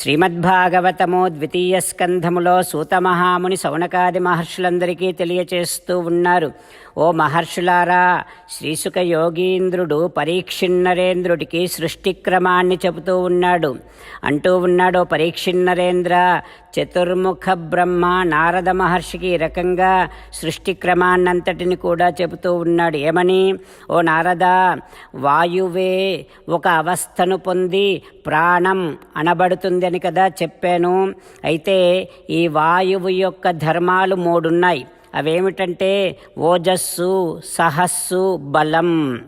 శ్రీమద్భాగవతము ద్వితీయ స్కంధములో సూతమహాముని సౌనకాది మహర్షులందరికీ తెలియచేస్తూ ఉన్నారు. ఓ మహర్షులారా శ్రీసుక యోగీంద్రుడు పరీక్షిన్నరేంద్రుడికి సృష్టి క్రమాన్ని చెబుతూ ఉన్నాడు. అంటూ ఉన్నాడు "ఓ పరీక్షిన్నరేంద్ర చతుర్ముఖ బ్రహ్మ నారద మహర్షికి ఈ రకంగా సృష్టి క్రమాన్నంతటిని కూడా చెబుతూ ఉన్నాడు. ఏమని? ఓ నారద వాయువే ఒక అవస్థను పొంది ప్రాణం అనబడుతుంది అని కదా చెప్పాను. అయితే ఈ వాయువు యొక్క ధర్మాలు మూడున్నాయి. అవేమిటంటే ఓజస్సు సహస్సు బలం.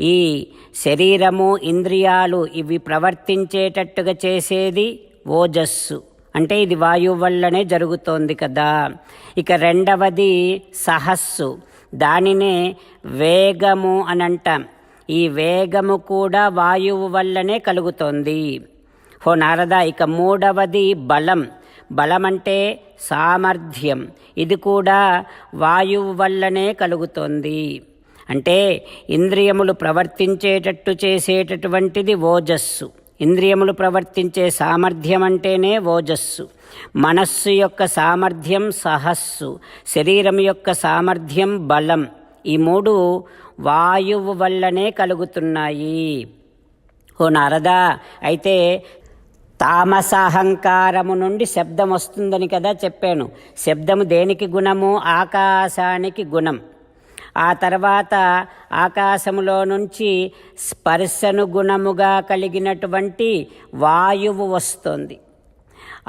ఈ శరీరము ఇంద్రియాలు ఇవి ప్రవర్తించేటట్టుగా చేసేది ఓజస్సు. అంటే ఇది వాయువు వల్లనే జరుగుతోంది కదా. ఇక రెండవది సహస్సు. దానినే వేగము అని అంటాం ఈ వేగము కూడా వాయువు వల్లనే కలుగుతోంది. హో నారద ఇక మూడవది బలం. బలం అంటే సామర్థ్యం. ఇది కూడా వాయువు వల్లనే కలుగుతోంది. అంటే ఇంద్రియములు ప్రవర్తించేటట్టు చేసేటటువంటిది ఓజస్సు. ఇంద్రియములు ప్రవర్తించే సామర్థ్యం అంటేనే ఓజస్సు. మనస్సు యొక్క సామర్థ్యం సహస్సు. శరీరం యొక్క సామర్థ్యం బలం. ఈ మూడు వాయువు వల్లనే కలుగుతున్నాయి. ఓ నారదా అయితే తామస అహంకారము నుండి శబ్దం వస్తుందని కదా చెప్పాను. శబ్దము దేనికి గుణము? ఆకాశానికి గుణం. ఆ తర్వాత ఆకాశములో నుంచి స్పర్శను గుణముగా కలిగినటువంటి వాయువు వస్తుంది.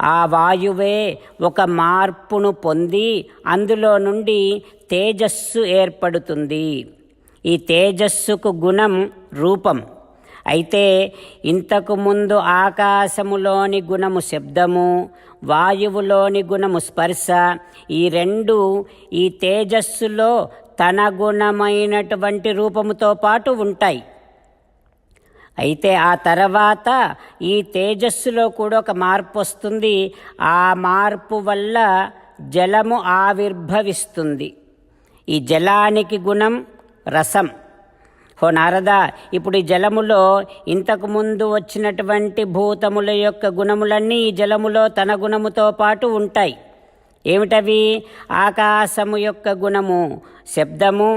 ఆ వాయువే ఒక మార్పును పొంది అందులో నుండి తేజస్సు ఏర్పడుతుంది. ఈ తేజస్సుకు గుణం రూపం. అయితే ఇంతకు ముందు ఆకాశములోని గుణము శబ్దము వాయువులోని గుణము స్పర్శ ఈ రెండు ఈ తేజస్సులో తన గుణమైనటువంటి రూపముతో పాటు ఉంటాయి. అయితే ఆ తర్వాత ఈ తేజస్సులో కూడా ఒక మార్పు వస్తుంది. ఆ మార్పు వల్ల జలము ఆవిర్భవిస్తుంది. ఈ జలానికి గుణం రసం. ఓ నారద ఇప్పుడు ఈ జలములో ఇంతకు ముందు వచ్చినటువంటి భూతముల యొక్క గుణములన్నీ ఈ జలములో తన గుణముతో పాటు ఉంటాయి. ఏమిటవి? ఆకాశము యొక్క గుణము శబ్దము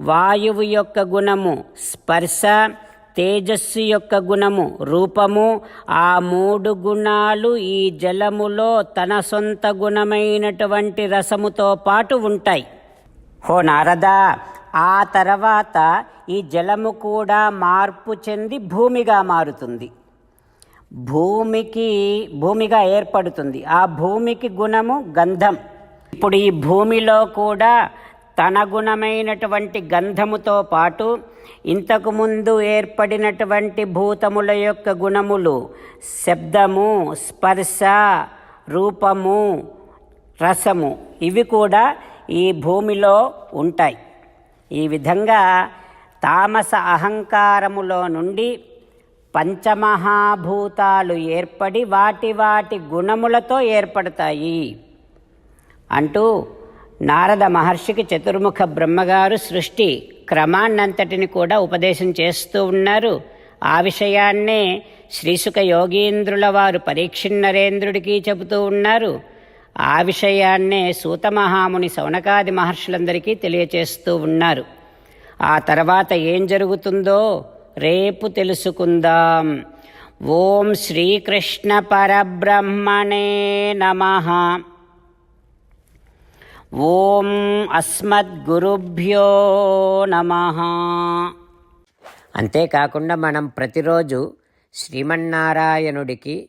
వాయువు యొక్క గుణము స్పర్శ తేజస్సు యొక్క గుణము రూపము. ఆ మూడు గుణాలు ఈ జలములో తన సొంత గుణమైనటువంటి రసముతో పాటు ఉంటాయి. హో నారదా ఆ తర్వాత ఈ జలము కూడా మార్పు చెంది భూమిగా మారుతుంది. భూమికి భూమిగా ఏర్పడుతుంది. ఆ భూమికి గుణము గంధం. ఇప్పుడు ఈ భూమిలో కూడా తన గుణమైనటువంటి గంధముతో పాటు ఇంతకు ముందు ఏర్పడినటువంటి భూతముల యొక్క గుణములు శబ్దము స్పర్శ రూపము రసము ఇవి కూడా ఈ భూమిలో ఉంటాయి. ఈ విధంగా తామస అహంకారములో నుండి పంచమహాభూతాలు ఏర్పడి వాటి వాటి గుణములతో ఏర్పడతాయి. అంటూ నారద మహర్షికి చతుర్ముఖ బ్రహ్మగారు సృష్టి క్రమాన్నంతటిని కూడా ఉపదేశం చేస్తూ ఉన్నారు. ఆ విషయాన్నే శ్రీసుక యోగీంద్రుల వారు పరీక్షిన్నరేంద్రుడికి చెబుతూ ఉన్నారు. ఆ విషయాన్నే సూతమహాముని సౌనకాది మహర్షులందరికీ తెలియచేస్తూ ఉన్నారు. ఆ తర్వాత ఏం జరుగుతుందో రేపు తెలుసుకుందాం. ఓం శ్రీకృష్ణ పరబ్రహ్మణే నమ. ఓం అస్మద్గురుభ్యో నమ. అంతేకాకుండా మనం ప్రతిరోజు శ్రీమన్నారాయణుడికి